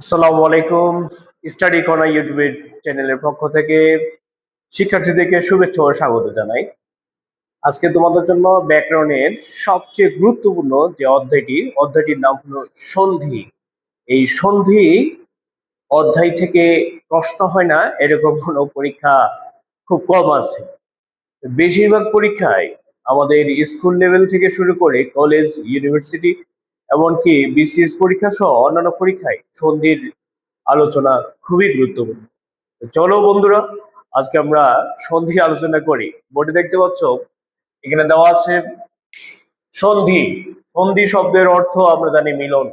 আসসালামু আলাইকুম। Study corner ইউটিউবের চ্যানেলের পক্ষ থেকে শিক্ষার্থীদেরকে শুভেচ্ছা ও স্বাগত জানাই। আজকে তোমাদের জন্য ব্যাকরণের সবচেয়ে গুরুত্বপূর্ণ যে অধ্যায়টি, অধ্যায়টির নাম হলো সন্ধি। এই সন্ধি অধ্যায় থেকে প্রশ্ন হয় না, এরকম কোনো পরীক্ষা খুব কম আছে। বেশিরভাগ পরীক্ষায় আমাদের স্কুল লেভেল থেকে শুরু করে কলেজ ইউনিভার্সিটি এমনকি বিসিএস পরীক্ষা সহ অন্যান্য পরীক্ষায় সন্ধির আলোচনা খুবই গুরুত্বপূর্ণ। চলো বন্ধুরা, আজকে আমরা সন্ধি আলোচনা করি। বোর্ডে দেখতে পাচ্ছ, এখানে দেওয়া আছে সন্ধি। সন্ধি শব্দের অর্থ আমরা জানি মিলন।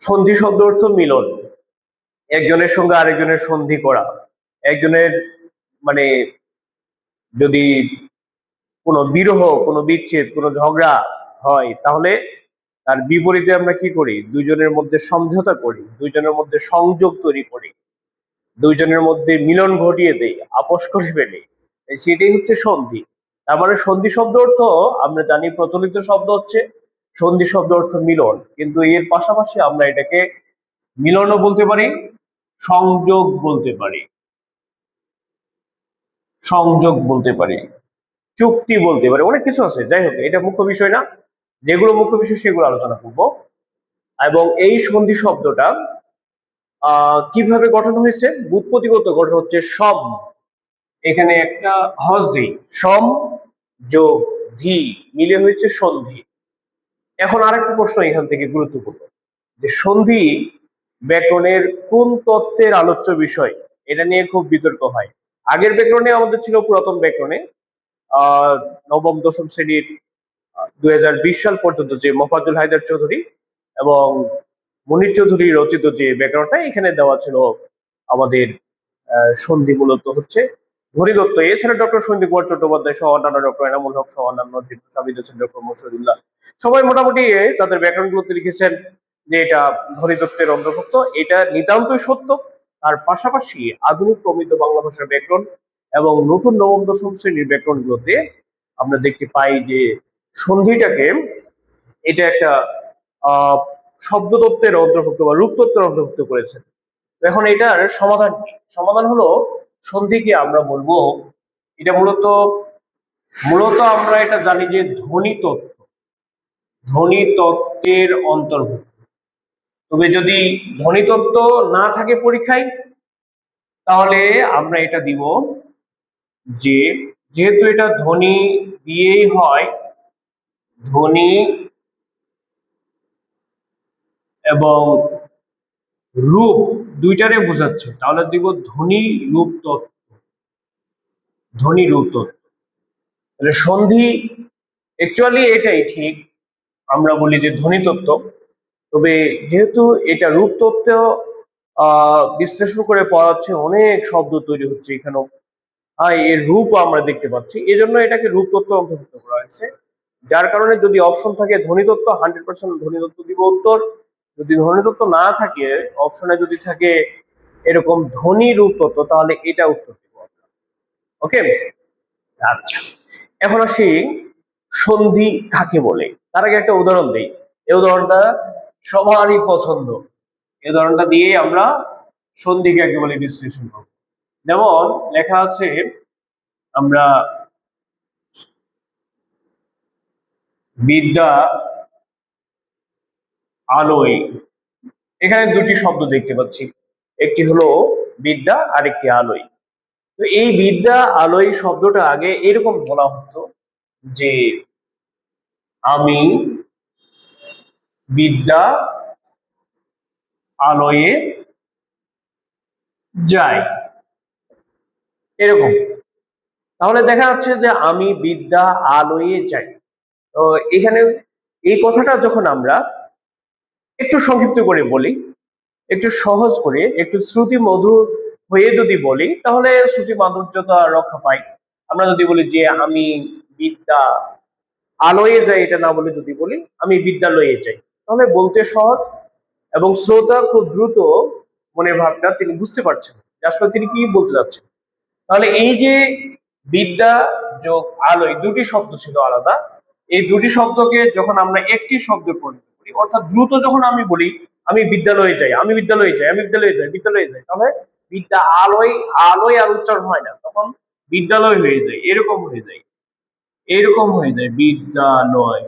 সন্ধি শব্দ অর্থ মিলন। একজনের সঙ্গে আরেকজনের সন্ধি করা। একজনের মানে যদি কোনো বিরহ, কোনো বিচ্ছেদ, কোনো ঝগড়া হয়, তাহলে তার বিপরীতে আমরা কি করি? দুইজনের মধ্যে সমঝোতা করি, দুইজনের মধ্যে সংযোগ তৈরি করি, দুইজনের মধ্যে মিলন ঘটিয়ে দেই, আপোষ করে ফেলি। সেটাই হচ্ছে সন্ধি। তার মানে সন্ধি শব্দ অর্থ, আমরা জানি প্রচলিত শব্দ হচ্ছে সন্ধি শব্দ অর্থ মিলন, কিন্তু এর পাশাপাশি আমরা এটাকে মিলনও বলতে পারি, সংযোগ বলতে পারি। সংযোগ বলতে পারি, চুক্তি বলতে পারি, অনেক কিছু আছে। যাই হোক, এটা মুখ্য বিষয় না। যেগুলো মুখ্য বিষয় সেগুলো আলোচনা করব। এবং এই সন্ধি শব্দটা কীভাবে গঠন হয়েছে? বুৎপত্তিগত গঠন হচ্ছে সম। এখানে একটা হজ দিই সম যোগ ধি মিলে হয়েছে সন্ধি। এখন আরেকটা প্রশ্ন এখান থেকে গুরুত্বপূর্ণ, যে সন্ধি ব্যাকরণের কোন তত্ত্বের আলোচ্য বিষয়? এটা নিয়ে খুব বিতর্ক হয়। আগের ব্যাকরণে আমাদের ছিল পুরাতন ব্যাকরণে আহ নবম, দশম শ্রেণির দুই হাজার বিশ সাল পর্যন্ত যে মোফাজুল হায়দার চৌধুরী এবং মনির চৌধুরী রচিত যে ব্যাকরণটা, এখানে দেওয়া ছিল আমাদের সন্ধি মূলত হচ্ছে ধনী দত্ত এছাড়া ডক্টর সন্দীপ কুমার চট্টোপাধ্যায় সহ অন্যান্য ডক্টর এনামুল হক সহ অন্যান্য সাবিদ হোসেন ডক্টর মুর্শিদুল্লাহ সবাই মোটামুটি তাদের ব্যাকরণগুলোতে লিখেছেন যে এটা ধনী দত্তের অন্তর্ভুক্ত। এটা নিতান্তই সত্য। তার পাশাপাশি আধুনিক প্রমিত বাংলা ভাষার ব্যাকরণ এবং নতুন নবম দশম শ্রেণির ব্যাকরণগুলোতে আমরা দেখতে পাই যে সন্ধিটাকে এটা একটা শব্দতত্ত্বের অন্তর্ভুক্ত বা রূপতত্ত্বের অন্তর্ভুক্ত করেছেন তো এখন এটার সমাধান কি? সমাধান হলো সন্ধিকে আমরা বলব, এটা মূলত মূলত আমরা এটা জানি যে ধ্বনি তত্ত্ব ধ্বনি তত্ত্বের অন্তর্ভুক্ত। তবে যদি ধ্বনি তত্ত্ব না থাকে পরীক্ষায়, তাহলে আমরা এটা দিব যে, যেহেতু এটা ধ্বনি দিয়েই হয় ধ্বনি এবং রূপ দুইটারে বোঝাচ্ছে। তাহলে দিব ধ্বনি, রূপ, তত্ত্ব। ধ্বনি, রূপ, তত্ত্ব। তাহলে সন্ধি অ্যাকচুয়ালি এটাই ঠিক। আমরা বলি যে ধ্বনি, তত্ত্ব। তবে যেহেতু এটা রূপ, তত্ত্ব বিশ্লেষণ করে পড়াচ্ছে, অনেক শব্দ তৈরি হচ্ছে এখানেও। এর রূপ আমরা দেখতে পাচ্ছি। এজন্য এটাকে রূপ, তত্ত্ব অন্তর্ভুক্ত করা হয়েছে। যার কারণে যদি অপশন থাকে ধ্বনিতত্ত্ব হান্ড্রেড পার্সেন্ট ধ্বনিতত্ত্ব দিব উত্তর। যদি ধ্বনিতত্ত্ব না থাকে অপশনে যদি থাকে এরকম ধ্বনি রূপ তত্ত্ব, তাহলে এটা উত্তর দিব ওকে আচ্ছা। এখন আসি সন্ধি কাকে বলে? তার আগে একটা উদাহরণ দিই। এই উদাহরণটা সবারই পছন্দ। এই উদাহরণটা দিয়ে আমরা সন্ধি কাকে বলে বিশ্লেষণ করব। যেমন লেখা আছে, আমরা বিদ্যা আলোয়। এখানে দুটি শব্দ দেখতে পাচ্ছি। একটি হলো বিদ্যা আর একটি আলোয়। তো এই বিদ্যা, আলোয় শব্দটা আগে এরকম বলা হতো যে, আমি বিদ্যা আলোয়ে যাই। এরকম। তাহলে দেখা যাচ্ছে যে আমি বিদ্যা আলোয়ে যাই। এখানে এই কথাটা যখন আমরা একটু সংক্ষিপ্ত করে বলি, একটু সহজ করে, একটু শ্রুতি মধুর হয়ে যদি বলি, তাহলে শ্রুতি মাধুর্যতা রক্ষা পাই। আমরা যদি বলি যে আমি বিদ্যা আলোয়ে যাই, এটা না বলে যদি বলি, আমি বিদ্যালয়ে যাই। তাহলে বলতে সহজ এবং শ্রোতা খুব দ্রুত মনের ভাবটা তিনি বুঝতে পারছেন। আসলে তিনি কি বলতে যাচ্ছেন? তাহলে এই যে বিদ্যা যোগ আলোয়, দুটি শব্দ ছিল আলাদা। এই দুটি শব্দকে যখন আমরা একটি শব্দে পরিণত করি, অর্থাৎ দ্রুত যখন আমি বলি, আমি বিদ্যালয়ে যাই, আমি বিদ্যালয়ে যাই, আমি বিদ্যালয়ে যাই বিদ্যালয়ে যাই, তাহলে বিদ্যা আলোয় আলোয় আর উচ্চারণ হয় না। তখন বিদ্যালয় হয়ে যায়, এরকম হয়ে যায়, এরকম হয়ে যায়, বিদ্যালয়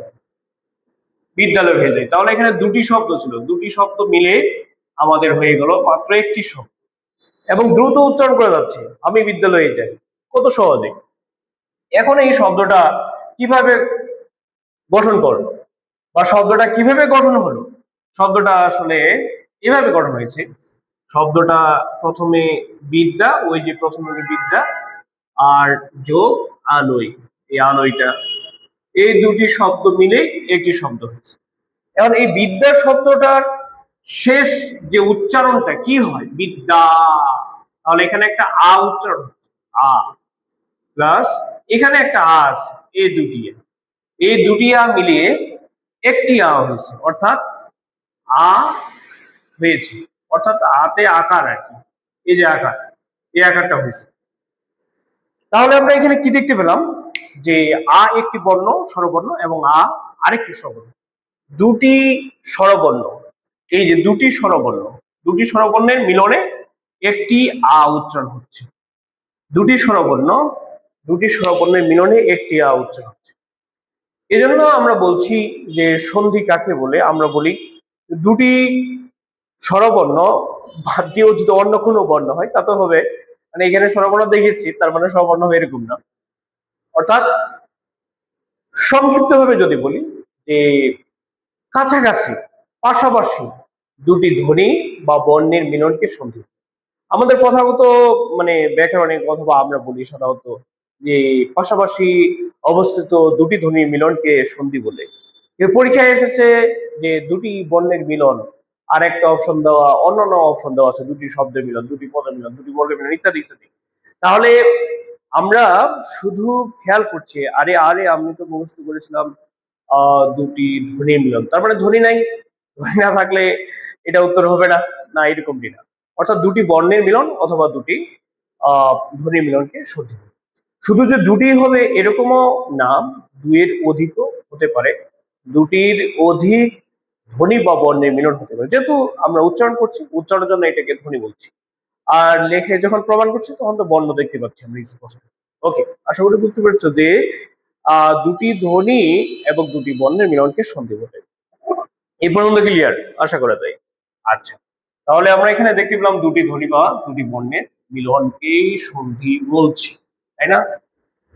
বিদ্যালয় হয়ে যায়। তাহলে এখানে দুটি শব্দ ছিল, দুটি শব্দ মিলে আমাদের হয়ে গেল মাত্র একটি শব্দ। এবং দ্রুত উচ্চারণ করা যাচ্ছে, আমি বিদ্যালয়ে যাই, কত সহজে। এখন এই শব্দটা কীভাবে গঠন করল। বা শব্দটা কীভাবে গঠন হলো? শব্দটা আসলে এভাবে গঠন হয়েছে। শব্দটা প্রথমে বিদ্যা, ওই যে প্রথমে বিদ্যা আর যোগ, আলোয়। এই আলোয়টা। এই দুটি শব্দ মিলে একটি শব্দ হয়েছে। এখন এই বিদ্যা শব্দটার শেষ যে উচ্চারণটা কি হয়? বিদ্যা। তাহলে এখানে একটা আ উচ্চারণ আ। প্লাস এখানে একটা আ আছে এই দুটি। এই দুটি আ মিলিয়ে একটি আ হয়েছে, অর্থাৎ আ হয়েছে, অর্থাৎ আতে আকার আর কি, এই যে আকার, এই আকারটা হয়েছে। তাহলে আমরা এখানে কি দেখতে পেলাম? যে আ একটি বর্ণ, স্বরবর্ণ এবং আ আরেকটি স্বরবর্ণ। দুটি স্বরবর্ণ, এই যে দুটি স্বরবর্ণ, দুটি স্বরবর্ণের মিলনে একটি আ উচ্চারণ হচ্ছে। দুটি স্বরবর্ণ, দুটি স্বরবর্ণের মিলনে একটি আ উচ্চারণ এজন্য আমরা বলছি যে সন্ধি কাকে বলে? আমরা বলি দুটি স্বরবর্ণ বাদ দিয়েও যদি অন্য কোনো বর্ণ হয় তাতে হবে। মানে এখানে স্বরবর্ণ দেখেছি, তার মানে স্বরবর্ণ হবে এরকম না। অর্থাৎ সংক্ষিপ্ত ভাবে যদি বলি, যে কাছাকাছি, পাশাপাশি দুটি ধ্বনি বা বর্ণের মিলনকে সন্ধি আমাদের প্রথাগত মানে ব্যাকরণে অথবা আমরা বলি সাধারণত পাশাপাশি অবস্থিত দুটি ধ্বনির মিলনকে সন্ধি বলে। এর পরীক্ষায় এসেছে যে দুটি বর্ণের মিলন আর একটা অপশন দেওয়া, অন্যান্য অপশন দেওয়া আছে, দুটি শব্দের মিলন, দুটি পদের মিলন, দুটি বর্গের মিলন, ইত্যাদি ইত্যাদি। তাহলে আমরা শুধু খেয়াল করছি, আরে আরে, আমি তো মুখস্থ করেছিলাম দুটি ধ্বনির মিলন। তার মানে ধ্বনি নাই ধ্বনি না থাকলে এটা উত্তর হবে না না, এরকমটি না। অর্থাৎ দুটি বর্ণের মিলন অথবা দুটি আহ ধ্বনির মিলনকে সন্ধি। শুধু যে দুটি হবে এরকমও না দুইয়ের অধিকও হতে পারে। দুটির অধিক ধ্বনি বা বর্ণের মিলন হতে পারে। যেহেতু আমরা উচ্চারণ করছি, উচ্চারণের জন্য এটাকে ধ্বনি বলছি। আর লেখে যখন প্রমাণ করছি, তখন তো বর্ণ দেখতে পাচ্ছি আমরা স্পষ্ট ওকে আশা করি বুঝতে পেরেছ যে দুটি ধ্বনি এবং দুটি বর্ণের মিলনকে সন্ধি বলে এই পর্যন্ত ক্লিয়ার আশা করা যায়। আচ্ছা তাহলে আমরা এখানে দেখতে পেলাম দুটি ধ্বনি বা দুটি বর্ণের মিলনকেই সন্ধি বলছি। তাই না?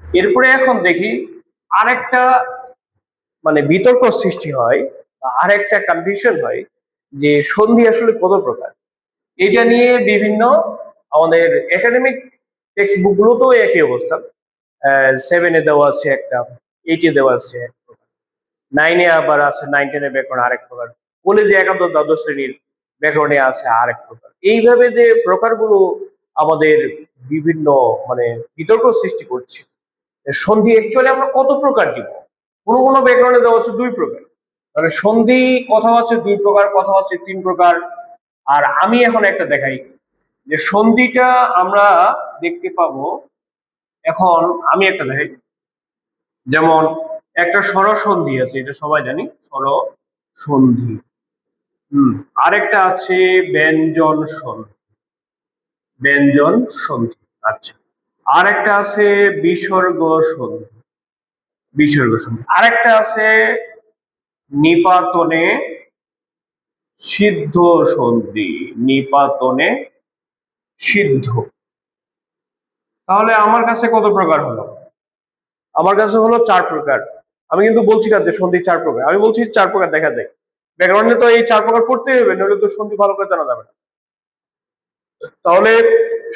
এরপরে এখন দেখি আরেকটা মানে বিতর্ক সৃষ্টি হয় আরেকটা কনফিউশন হয় যে সন্ধি আসলে কত প্রকার এটা নিয়ে বিভিন্ন আমাদের একাডেমিক টেক্সট বুক গুলোতেও একই অবস্থা সেভেনে দেওয়া আছে একটা এইটে দেওয়া আছে এক প্রকার। নাইনে আবার আছে নাইন টেনের ব্যাকরণ আরেক প্রকার। কলেজে একাদশ, দ্বাদশ শ্রেণির ব্যাকরণে আছে আরেক প্রকার। এইভাবে যে প্রকারগুলো আমাদের বিভিন্ন মানে বিতর্ক সৃষ্টি করছে। সন্ধি অ্যাকচুয়ালি আমরা কত প্রকার দিব? কোনো কোনো ব্যাকরণে দেওয়া আছে দুই প্রকার। মানে সন্ধি কথা হচ্ছে দুই প্রকার, কথা হচ্ছে তিন প্রকার। আর আমি এখন একটা দেখাই যে সন্ধিটা আমরা দেখতে পাবো। এখন আমি একটা দেখাই। যেমন একটা স্বরসন্ধি আছে, এটা সবাই জানি, স্বরসন্ধি। হুম, আরেকটা আছে ব্যঞ্জন সন্ধি ব্যঞ্জন সন্ধি। আচ্ছা। আরেকটা আছে বিসর্গ সন্ধি। বিসর্গ সন্ধি। আরেকটা আছে নিপাতনে সিদ্ধ সন্ধি। নিপাতনে সিদ্ধ। তাহলে আমার কাছে কত প্রকার হলো? আমার কাছে হলো চার প্রকার। আমি কিন্তু বলছি না যে সন্ধি চার প্রকার। আমি বলছি চার প্রকার দেখা যায়। ব্যাকগ্রাউন্ডে তো এই চার প্রকার পড়তেই হবে, নইলে তো সন্ধি ভালো করে জানা যাবে না। তাহলে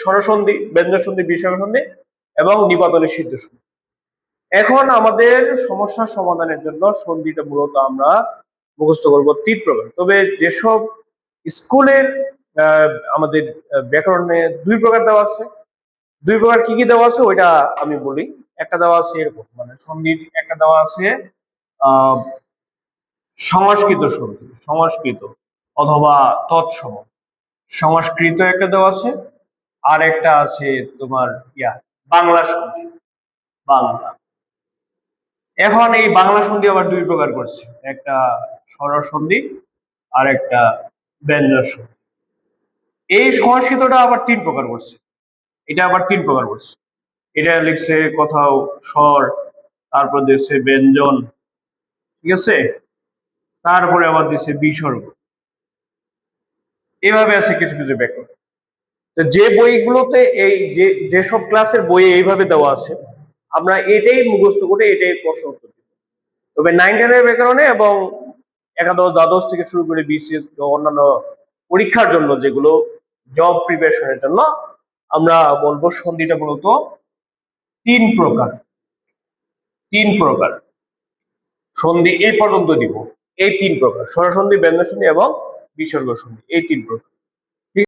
স্বরসন্ধি ব্যঞ্জন সন্ধি এবং নিপাতনে সিদ্ধ সন্ধি এখন আমাদের সমস্যার সমাধানের জন্য সন্ধিটা মূলত আমরা মুখস্থ করব তিন প্রকার তবে যেসব স্কুলের আমাদের ব্যাকরণে দুই প্রকার দেওয়া আছে। দুই প্রকার কি কি দেওয়া আছে ওইটা আমি বলি। একটা দেওয়া আছে এরকম মানে সন্ধির একটা দেওয়া আছে সংস্কৃত সন্ধি, সংস্কৃত অথবা তৎসম। সংস্কৃত একটা দেওয়া আছে, আর একটা আছে তোমার ইয়া, বাংলা সন্ধি। বাংলা। এখন এই বাংলা সন্ধি আবার দুই প্রকার করছে, একটা সরল সন্ধি আর একটা ব্যঞ্জন সন্ধি। এই সংস্কৃতটা আবার তিন প্রকার করছে, এটা আবার তিন প্রকার করছে। এটা লিখছে কোথাও স্বর, তারপর দিচ্ছে ব্যঞ্জন, ঠিক আছে? তারপরে আবার দিচ্ছে বিসর্গ। এভাবে আছে কিছু কিছু ব্যাকরণ তো যে বইগুলোতে এই যে যেসব ক্লাসের বইয়ে এইভাবে দেওয়া আছে, আমরা এটাই মুখস্থ করে এটাই প্রশ্ন উত্তর দিব। তবে নাইন টেনের ব্যাকরণে এবং একাদশ, দ্বাদশ থেকে শুরু করে বিসিএস অন্যান্য পরীক্ষার জন্য যেগুলো জব প্রিপারেশনের জন্য, আমরা বলব সন্ধিটা মূলত তিন প্রকার। তিন প্রকার। সন্ধি এই পর্যন্ত দিব। এই তিন প্রকার। স্বরসন্ধি ব্যঞ্জন সন্ধি এবং বিসর্গ সন্ধি এই তিন প্রকার।